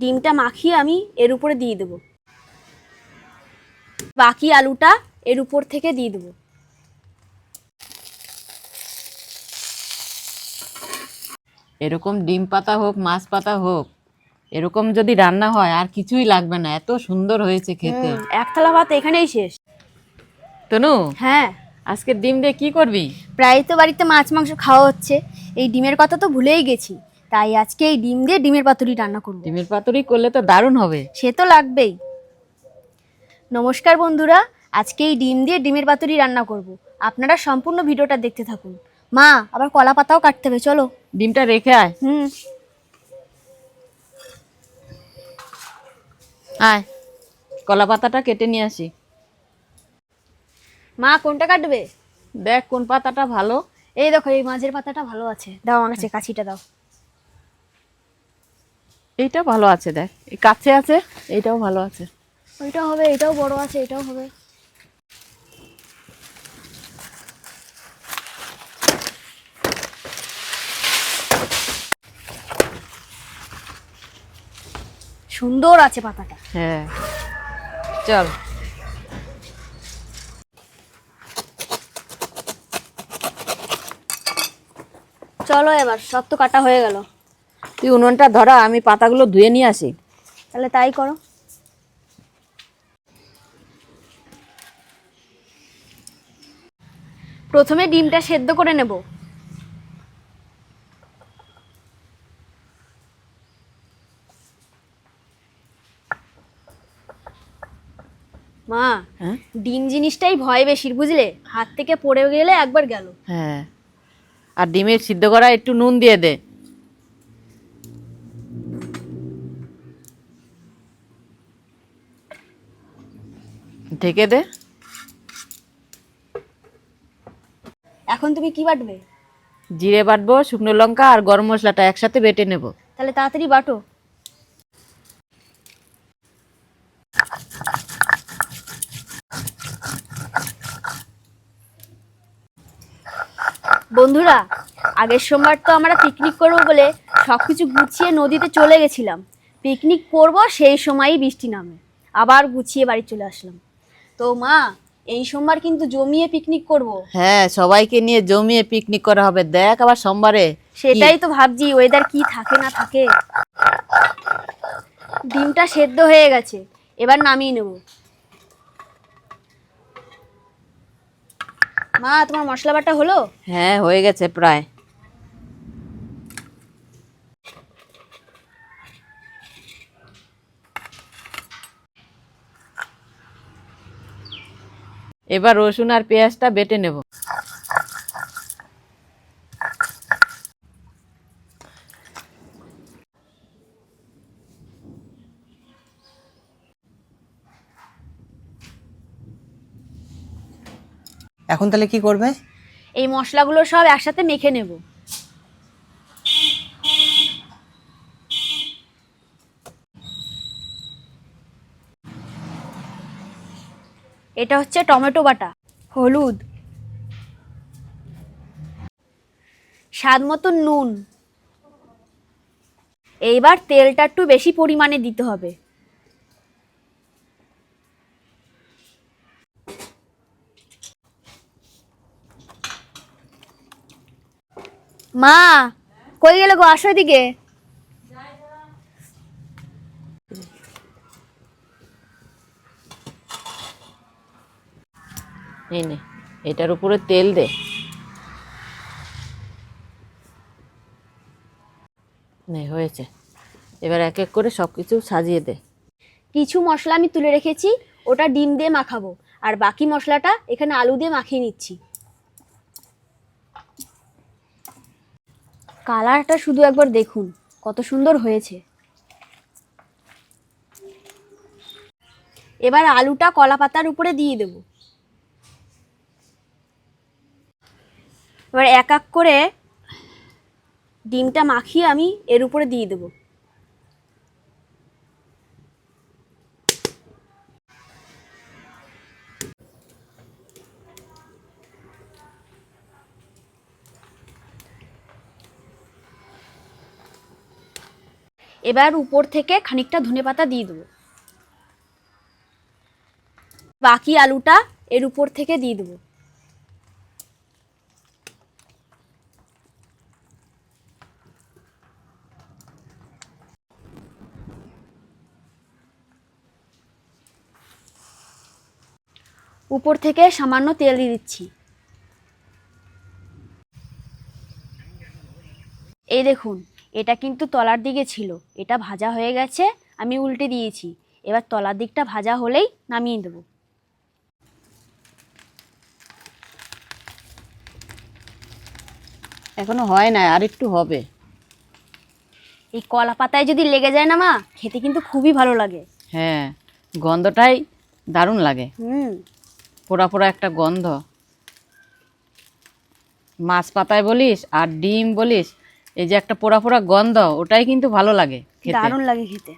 ডিমটা মাখিয়ে আমি এর উপরে দিয়ে দেবো। বাকি আলুটা এর উপর থেকে দিয়ে দেবো। এরকম ডিম পাতা হোক মাছ পাতা হোক এরকম যদি রান্না হয় আর কিছুই লাগবে না। এত সুন্দর হয়েছে খেতে। এক থালা ভাত এখানেই শেষ। তনু হ্যাঁ। আজকে ডিম দিয়ে কি করবি? প্রায় তো বাড়িতে মাছ মাংস খাওয়া হচ্ছে। এই ডিমের কথা তো ভুলেই গেছি। তাই আজকে এই ডিম দিয়ে ডিমের পাতুরি রান্না করব। ডিমের পাতুরি করলে তো দারুণ হবে। সে তো লাগবেই। নমস্কার বন্ধুরা আজকে এই ডিম দিয়ে ডিমের পাতুরি রান্না করব। আপনারা সম্পূর্ণ ভিডিওটা দেখতে থাকুন। মা আবার কলা পাতাও কাটতে হবে চলো। ডিমটা রেখে আয়। হুম। আয়। কলা পাতাটা কেটে নিয়ে আসি। মা কোনটা কাটবে? দেখ কোন পাতাটা ভালো। এই দেখো এই মাঝের পাতাটা ভালো আছে। দাও আমার কাছে কাছিটা দাও। এইটা ভালো আছে দেখ। এই কাছে আছে এইটাও ভালো আছে। ওইটাও হবে এটাও বড় আছে এটাও হবে। সুন্দর আছে পাতাটা। হ্যাঁ। চল। চলো এবার সব তো কাটা হয়ে গেল। তুই উনুনটা ধরা আমি পাতাগুলো ধুয়ে নিয়ে আসি। তাহলে তাই করো। প্রথমে ডিমটা সেদ্ধ করে নেব। মা হ্যাঁ? ডিম জিনিসটাই ভয় বেশির বুঝলে? হাত থেকে পড়ে গেলে একবার গেল। হ্যাঁ। আর ডিমের সিদ্ধ করা একটু নুন দিয়ে দে। ঢেকে দে। এখন তুমি কি বাটবে? জিরে বাটবো শুকনো লঙ্কা আর গরম মশলাটা একসাথে বেটে নেব। তাহলে তাড়াতাড়ি বাটো। বন্ধুরা আগের সোমবার তো আমরা পিকনিক করব বলে সব কিছু গুছিয়ে নদীতে চলে গেছিলাম। পিকনিক করব সেই সময়ই বৃষ্টি নামে। আবার গুছিয়ে বাড়ি চলে আসলাম। তো মা এই সোমবার কিন্তু জমিয়ে পিকনিক করব। হ্যাঁ সবাইকে নিয়ে জমিয়ে পিকনিক করা হবে। দেখ আবার সোমবারে সেটাই তো ভাবছি ওয়েদার কি থাকে না থাকে। ডিমটা সেদ্ধ হয়ে গেছে এবার নামিয়ে নেব। মা তোমার মশলা বাটা হলো? হ্যাঁ হয়ে গেছে প্রায়। এবার রসুন আর পেঁয়াজটা বেটে নেব। এখন তাহলে কি করবে? এই মশলাগুলো সব একসাথে মেখে নেব। এটা হচ্ছে টমেটো বাটা। হলুদ। স্বাদ মতো নুন। এইবার তেলটা একটু বেশি পরিমাণে দিতে হবে। মা, কই গেলে গো? আসো এদিকে। এই নে। এটার উপরে তেল দে। হয়েছে। এবার এক এক করে সব কিছু সাজিয়ে দে। কিছু মশলা আমি তুলে রেখেছি, ওটা ডিম দিয়ে মাখাবো। আর বাকি মশলাটা এখানে আলু দিয়ে মাখিয়ে নিচ্ছি। কালারটা শুধু একবার দেখুন, কত সুন্দর হয়েছে। এবার আলুটা কলা পাতার উপরে দিয়ে দেব। এবার এক এক করে ডিমটা মাখিয়ে আমি এর উপরে দিয়ে দেবো। এবার উপর থেকে খানিকটা ধনেপাতা দিয়ে দেবো। বাকি আলুটা এর উপর থেকে দিয়ে দেবো। উপর থেকে সামান্য তেল দিয়ে দিচ্ছি। এই দেখুন এটা কিন্তু তলার দিকে ছিল। এটা ভাজা হয়ে গেছে আমি উল্টে দিয়েছি। এবার তলার দিকটা ভাজা হলেই নামিয়ে দেবো। এখনও হয় না আর একটু হবে। এই কলা পাতায় যদি লেগে যায় না মা খেতে কিন্তু খুবই ভালো লাগে। হ্যাঁ গন্ধটাই দারুণ লাগে। হুম। পোড়া পোড়া একটা গন্ধ। মাছ পাতায় বলিস আর ডিম বলিস এই যে একটা পোড়া পোড়া গন্ধ ওটাই কিন্তু ভালো লাগে খেতে। দারুণ লাগে খেতে।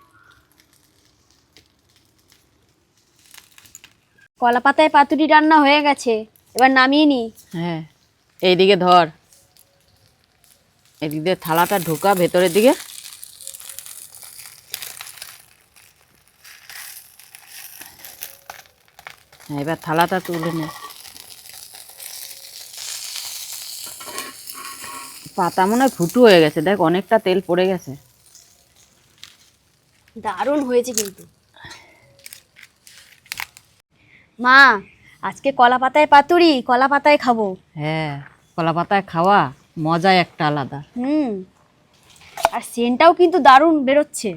কলা পাতায় পাতুরি রান্না হয়ে গেছে এবার নামিয়ে নি। হ্যাঁ এইদিকে ধর। এদিক দিয়ে থালাটা ঢোকা ভেতরের দিকে। এবার থালাটা তুলে নে। পাতা মনে হয় ফুটু হয়ে গেছে দেখ অনেকটা তেল পড়ে গেছে। দারুণ হয়েছে কিন্তু। মা আজকে কলা পাতায় পাতুরি কলা পাতায় খাব। হ্যাঁ কলা পাতায় খাওয়া মজাই একটা আলাদা। হুম। আর সেন্টটাও কিন্তু দারুণ বেরোচ্ছে।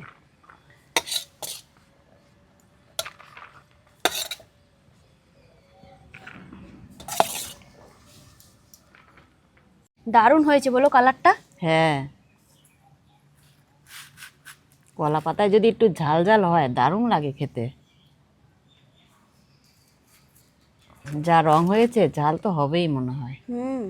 দারুণ হয়েছে বলো কালারটা? হ্যাঁ। কলা পাতায় যদি একটু ঝাল ঝাল হয় দারুণ লাগে খেতে। যা রং হয়েছে ঝাল তো হবেই মনে হয়। হুম।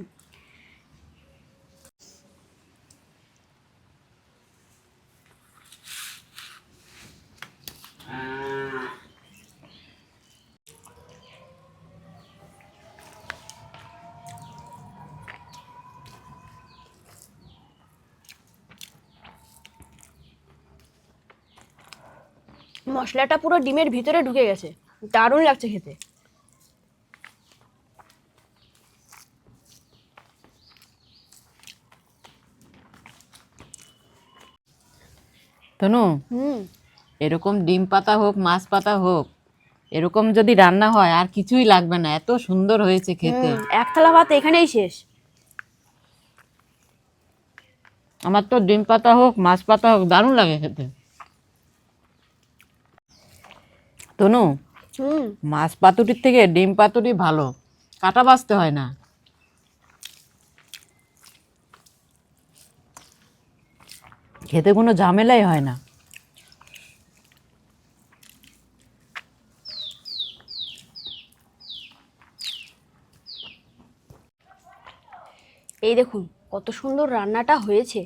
মশলাটা পুরো ডিমের ভিতরে ঢুকে গেছে। দারুণ লাগছে খেতে। তনু হুম। এরকম ডিম পাতা হোক মাছ পাতা হোক এরকম যদি রান্না হয় আর কিছুই লাগবে না। এত সুন্দর হয়েছে খেতে। এক থালা ভাত এখানেই শেষ। আমার তো ডিম পাতা হোক মাছ পাতা হোক দারুণ লাগে খেতে। তনু মাছ পাতুরির থেকে ডিম পাতুরি ভালো। কাটা বাছতে হয় না। খেতে কোনো ঝামেলাই হয় না। এই দেখুন কত সুন্দর রান্নাটা হয়েছে।